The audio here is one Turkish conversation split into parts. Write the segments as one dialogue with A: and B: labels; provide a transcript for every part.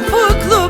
A: topuklu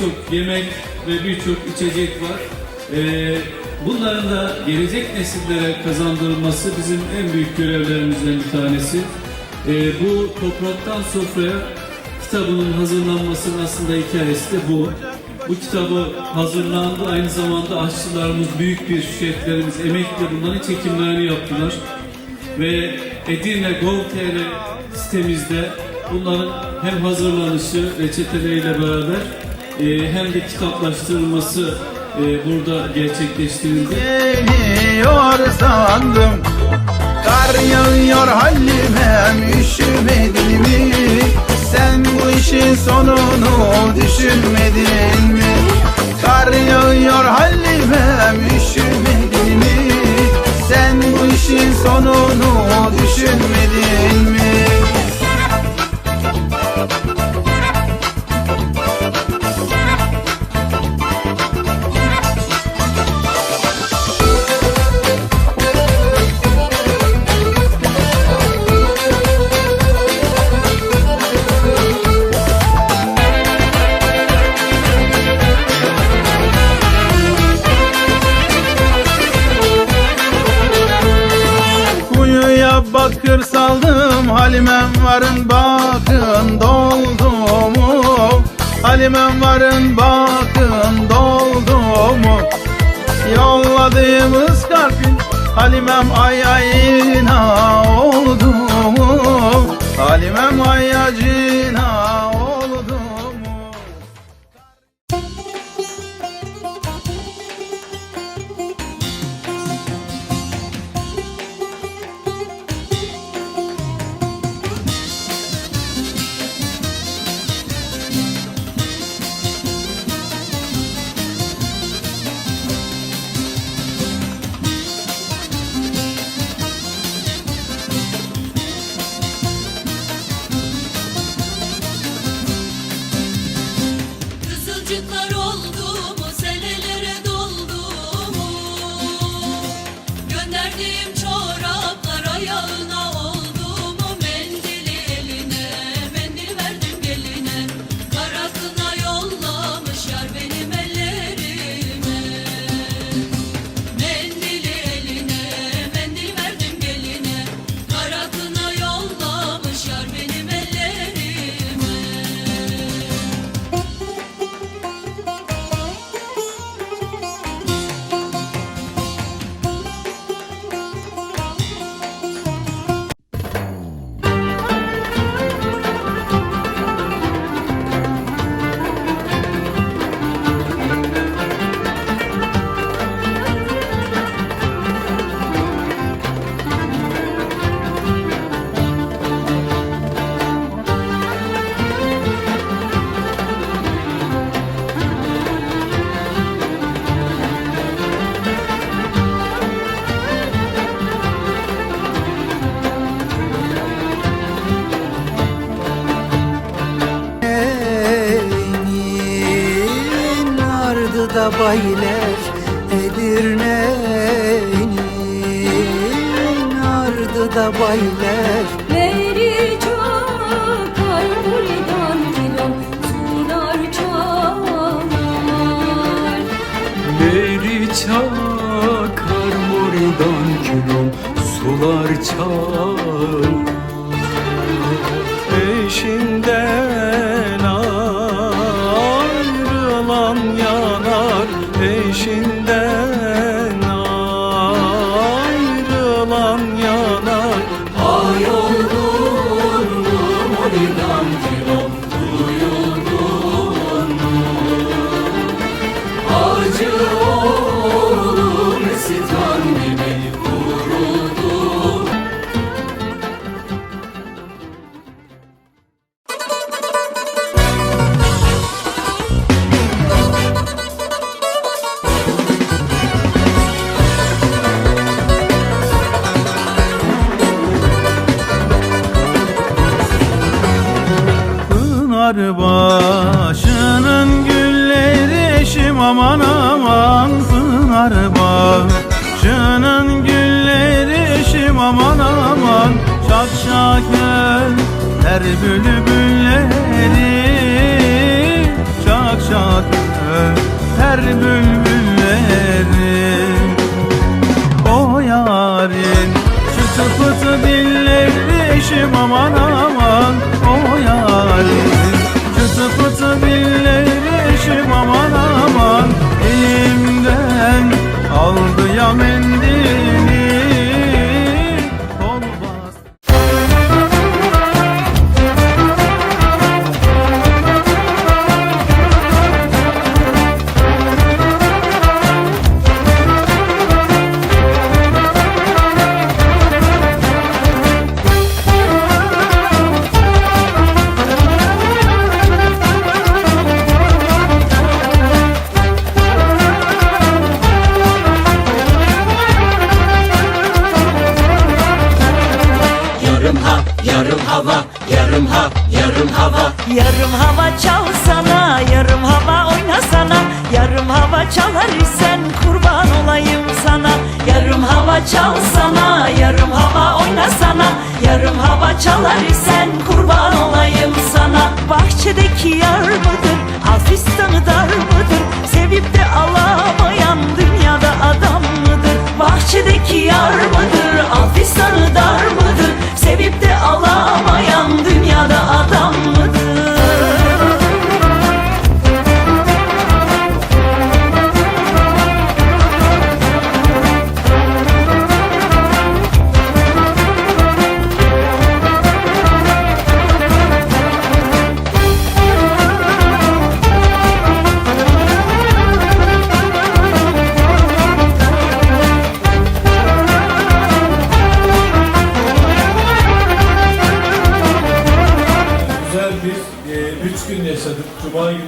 B: birçok yemek ve birçok içecek var. Ee, bunların da gelecek nesillere kazandırılması bizim en büyük görevlerimizden bir tanesi. Ee, bu topraktan sofraya kitabının hazırlanmasının aslında hikayesi de bu. Bu kitabı hazırlandı. Aynı zamanda aşçılarımız, büyük bir şeflerimiz emekle bunların çekimlerini yaptılar ve Edirne Gov.tr sitemizde bunların hem hazırlanışı reçeteleriyle beraber hem de kitaplaştırılması e, burada gerçekleştirildi.
C: geliyor sandım Kar yağıyor halime üşümedin mi? Sen bu işin sonunu düşünmedin mi? Kar yağıyor halime üşümedin mi? Sen bu işin sonunu düşünmedin Halimem varın bakın doldu mu Halimem varın bakın doldu mu Yolladığımız kalbin Halimem ay ayına oldu mu? Halimem ay oldu
D: name. Baylar Edirne'nin ardı da baylar.
E: Meri çakar buradan filan sular çalar
F: Beri çakar moridan kilom sular çal Eşinden
C: Jehovah. Başının gülleri eşim aman aman. Şak şak her bülbülleri. Şak şak her bülbülleri. O yarin Çıtı pıtı dilleri eşim aman aman. O yarin Çıtı pıtı dilleri
G: çalar isen kurban olayım sana. Yarım hava çalsana, yarım hava oynasana. Yarım hava çalar isen kurban olayım sana. Bahçedeki yar mıdır, Alfistan'ı dar mıdır? Sevip de alamayan dünyada adam mıdır? Bahçedeki yar mıdır,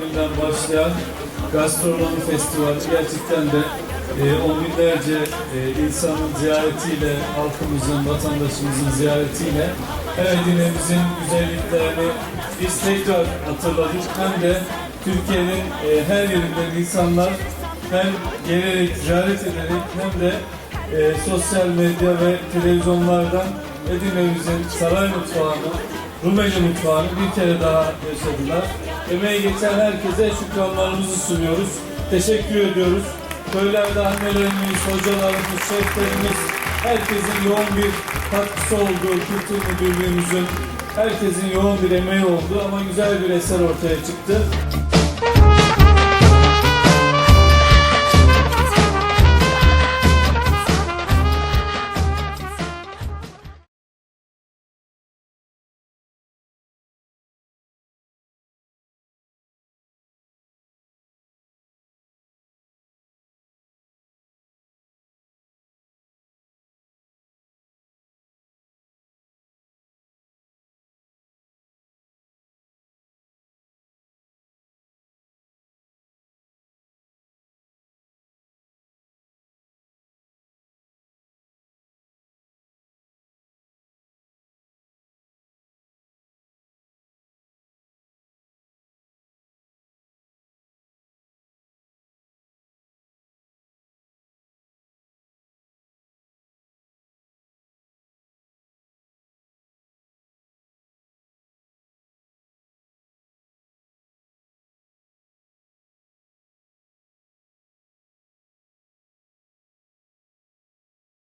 B: Cuma gününden başlayan gastronomi festivali gerçekten de e, on binlerce e, insanın ziyaretiyle, halkımızın, vatandaşımızın ziyaretiyle Ereğli'mizin güzelliklerini biz tekrar hatırladık. Hem de Türkiye'nin e, her yerinden insanlar hem gelerek, ziyaret ederek hem de e, sosyal medya ve televizyonlardan Edirne'mizin saray mutfağını, Rumeli mutfağını bir kere daha yaşadılar. Emeği geçen herkese şükranlarımızı sunuyoruz. Teşekkür ediyoruz. Köylerde annelerimiz, hocalarımız, şeflerimiz, herkesin yoğun bir katkısı olduğu kültür müdürlüğümüzün herkesin yoğun bir emeği oldu ama güzel bir eser ortaya çıktı.